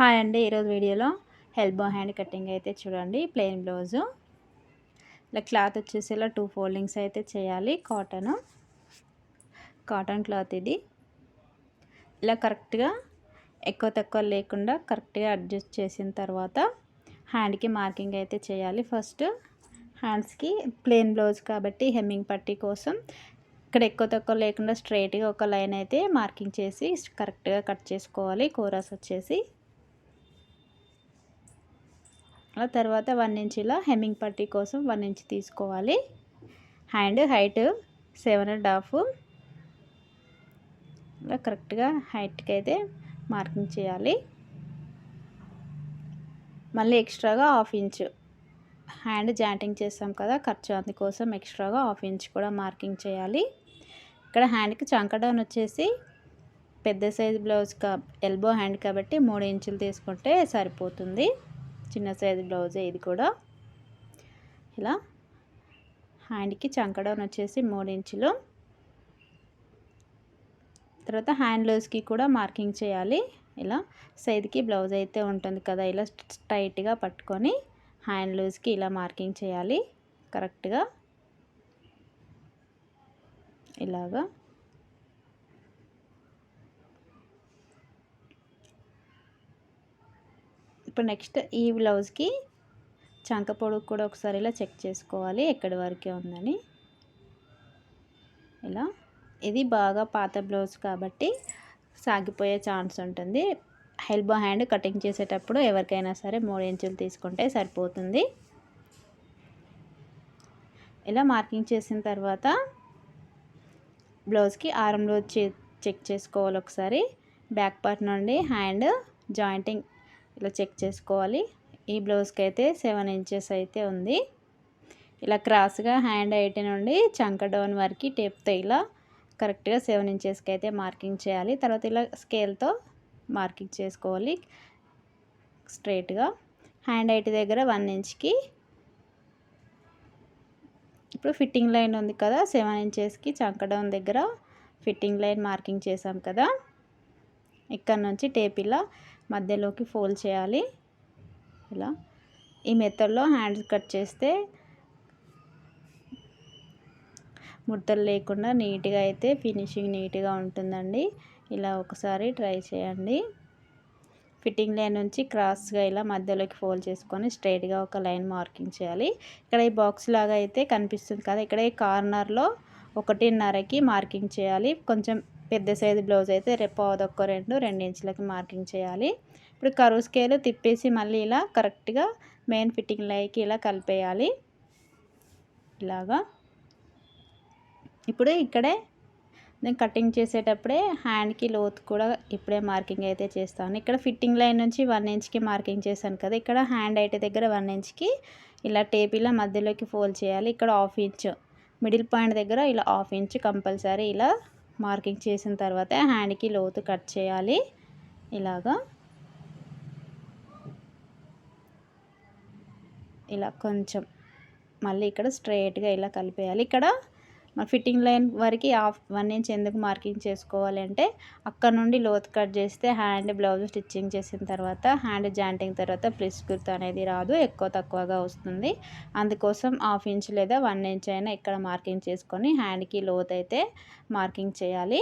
Hi అండి ఈరోజు వీడియోలో హెల్బో హ్యాండ్ కటింగ్ అయితే చూడండి ప్లెయిన్ బ్లౌజు. ఇలా క్లాత్ వచ్చేసి ఇలా టూ ఫోల్డింగ్స్ అయితే చేయాలి కాటన్. కాటన్ క్లాత్ ఇది. ఇలా కరెక్ట్గా ఎక్కువ తక్కువ లేకుండా కరెక్ట్గా అడ్జస్ట్ చేసిన తర్వాత హ్యాండ్కి మార్కింగ్ అయితే చేయాలి. ఫస్ట్ హ్యాండ్స్కి ప్లెయిన్ బ్లౌజ్ కాబట్టి హెమ్మింగ్ పట్టీ కోసం ఇక్కడ ఎక్కువ తక్కువ లేకుండా స్ట్రైట్గా ఒక లైన్ అయితే మార్కింగ్ చేసి కరెక్ట్గా కట్ చేసుకోవాలి కూరస్ వచ్చేసి. ఆ తర్వాత వన్ ఇంచ్ ఇలా హెమ్మింగ్ పట్టీ కోసం వన్ ఇంచ్ తీసుకోవాలి. Hand height seven and half. ఇలా కరెక్ట్గా హైట్కి అయితే మార్కింగ్ చేయాలి. మళ్ళీ ఎక్స్ట్రాగా హాఫ్ ఇంచ్. హ్యాండ్ జాయింటింగ్ చేస్తాం కదా ఖర్చు అందుకోసం ఎక్స్ట్రాగా హాఫ్ ఇంచ్ కూడా మార్కింగ్ చేయాలి. ఇక్కడ హ్యాండ్కి చంకడౌన్ వచ్చేసి పెద్ద సైజ్ బ్లౌజ్ కా ఎల్బో హ్యాండ్ కాబట్టి మూడు ఇంచులు తీసుకుంటే సరిపోతుంది. చిన్న సైజు బ్లౌజే ఇది కూడా. ఇలా హ్యాండ్కి చంకడౌన్ వచ్చేసి మూడు ఇంచులు. తర్వాత హ్యాండ్ లూజ్కి కూడా మార్కింగ్ చేయాలి. ఇలా సైడ్కి బ్లౌజ్ అయితే ఉంటుంది కదా ఇలా స్ట్రైట్గా పట్టుకొని హ్యాండ్ లూజ్కి ఇలా మార్కింగ్ చేయాలి కరెక్ట్గా. ఇలాగా. ఇప్పుడు నెక్స్ట్ ఈ బ్లౌజ్కి చంక పొడుగు కూడా ఒకసారి ఇలా చెక్ చేసుకోవాలి ఎక్కడి వరకే ఉందని. ఇలా. ఇది బాగా పాత బ్లౌజ్ కాబట్టి సాగిపోయే ఛాన్స్ ఉంటుంది. హెల్బో హ్యాండ్ కటింగ్ చేసేటప్పుడు ఎవరికైనా సరే మూడు ఇంచులు తీసుకుంటే సరిపోతుంది. ఇలా మార్కింగ్ చేసిన తర్వాత బ్లౌజ్కి ఆరం రోజు చెక్ చేసుకోవాలి ఒకసారి. బ్యాక్ పార్ట్ నుండి హ్యాండ్ జాయింటింగ్ ఇలా చెక్ చేసుకోవాలి. ఈ బ్లౌజ్కి అయితే సెవెన్ ఇంచెస్ అయితే ఉంది. ఇలా క్రాస్గా హ్యాండ్ ఐటీ నుండి చంక డౌన్ వరకు టేప్తో ఇలా కరెక్ట్గా సెవెన్ ఇంచెస్కి అయితే మార్కింగ్ చేయాలి. తర్వాత ఇలా స్కేల్తో మార్కింగ్ చేసుకోవాలి. స్ట్రైట్గా హ్యాండ్ ఐటీ దగ్గర వన్ ఇంచ్కి. ఇప్పుడు ఫిట్టింగ్ లైన్ ఉంది కదా సెవెన్ ఇంచెస్కి చంకడౌన్ దగ్గర ఫిట్టింగ్ లైన్ మార్కింగ్ చేసాం కదా. ఇక్కడ నుంచి టేప్ ఇలా మధ్యలోకి ఫోల్డ్ చేయాలి. ఇలా. ఈ మెథడ్లో హ్యాండ్స్ కట్ చేస్తే ముడతలు లేకుండా నీట్గా అయితే ఫినిషింగ్ నీట్గా ఉంటుందండి. ఇలా ఒకసారి ట్రై చేయండి. ఫిట్టింగ్ లైన్ నుంచి క్రాస్గా ఇలా మధ్యలోకి ఫోల్డ్ చేసుకొని స్ట్రైట్గా ఒక లైన్ మార్కింగ్ చేయాలి. ఇక్కడ ఈ బాక్స్ లాగా అయితే కనిపిస్తుంది కదా ఇక్కడ ఈ కార్నర్లో ఒకటిన్నరకి మార్కింగ్ చేయాలి. కొంచెం పెద్ద సైజు బ్లౌజ్ అయితే రేపు అదొక్క రెండు రెండు ఇంచులకి మార్కింగ్ చేయాలి. ఇప్పుడు కరువు స్కేల్ తిప్పేసి మళ్ళీ ఇలా కరెక్ట్గా మెయిన్ ఫిట్టింగ్ లైకి ఇలా కలిపేయాలి. ఇలాగా. ఇప్పుడు ఇక్కడే నేను కటింగ్ చేసేటప్పుడే హ్యాండ్కి లోతు కూడా ఇప్పుడే మార్కింగ్ అయితే చేస్తాను. ఇక్కడ ఫిట్టింగ్ లైన్ నుంచి వన్ ఇంచ్కి మార్కింగ్ చేశాను కదా ఇక్కడ హ్యాండ్ అయితే దగ్గర వన్ ఇంచ్కి ఇలా టేప్ ఇలా మధ్యలోకి ఫోల్డ్ చేయాలి. ఇక్కడ హాఫ్ ఇంచ్ మిడిల్ పాయింట్ దగ్గర ఇలా హాఫ్ ఇంచ్ కంపల్సరీ ఇలా మార్కింగ్ చేసిన తర్వాత హ్యాండ్కి లోతు కట్ చేయాలి. ఇలాగా. ఇలా కొంచెం మళ్ళీ ఇక్కడ స్ట్రైట్గా ఇలా కలిపేయాలి. ఇక్కడ ఫిట్టింగ్ లైన్ వరకు హాఫ్ వన్ ఇంచ్ ఎందుకు మార్కింగ్ చేసుకోవాలి అంటే అక్కడ నుండి లోతు కట్ చేస్తే హ్యాండ్ బ్లౌజ్ స్టిచ్చింగ్ చేసిన తర్వాత హ్యాండ్ జాయింటింగ్ తర్వాత ప్లిస్ గుర్తు అనేది రాదు ఎక్కువ తక్కువగా వస్తుంది. అందుకోసం హాఫ్ ఇంచ్ లేదా వన్ ఇంచ్ అయినా ఇక్కడ మార్కింగ్ చేసుకొని హ్యాండ్కి లోత్ అయితే మార్కింగ్ చేయాలి.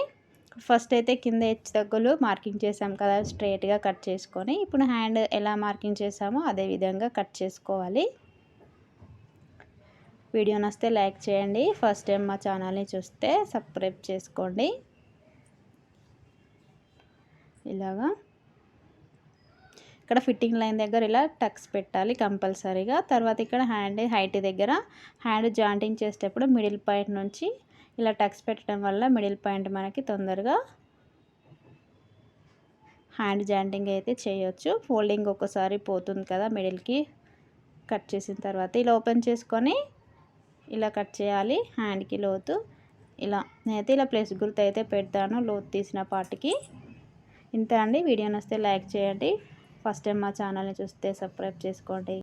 ఫస్ట్ అయితే కింద హెచ్చు తగ్గులు మార్కింగ్ చేసాం కదా స్ట్రైట్గా కట్ చేసుకొని ఇప్పుడు హ్యాండ్ ఎలా మార్కింగ్ చేసామో అదే విధంగా కట్ చేసుకోవాలి. వీడియో నస్తే లైక్ చేయండి. ఫస్ట్ టైం మా ఛానల్ని చూస్తే సబ్స్క్రైబ్ చేసుకోండి. ఇలాగా. ఇక్కడ ఫిట్టింగ్ లైన్ దగ్గర ఇలా టక్స్ పెట్టాలి కంపల్సరీగా. తర్వాత ఇక్కడ హ్యాండ్ హైట్ దగ్గర హ్యాండ్ జాయింటింగ్ చేసేటప్పుడు మిడిల్ పాయింట్ నుంచి ఇలా టక్స్ పెట్టడం వల్ల మిడిల్ పాయింట్ మనకి తొందరగా హ్యాండ్ జాయింటింగ్ అయితే చేయొచ్చు. ఫోల్డింగ్ ఒకసారి పోతుంది కదా మిడిల్కి కట్ చేసిన తర్వాత ఇలా ఓపెన్ చేసుకొని ఇలా కట్ చేయాలి హ్యాండ్కి లోతు. ఇలా నేనైతే ఇలా ప్లేస్ గుర్తు అయితే పెడతాను లోతు తీసిన పాటికి ఇంతే అండి. వీడియో నస్తే లైక్ చేయండి. ఫస్ట్ టైం మా ఛానల్ని చూస్తే సబ్స్క్రైబ్ చేసుకోండి.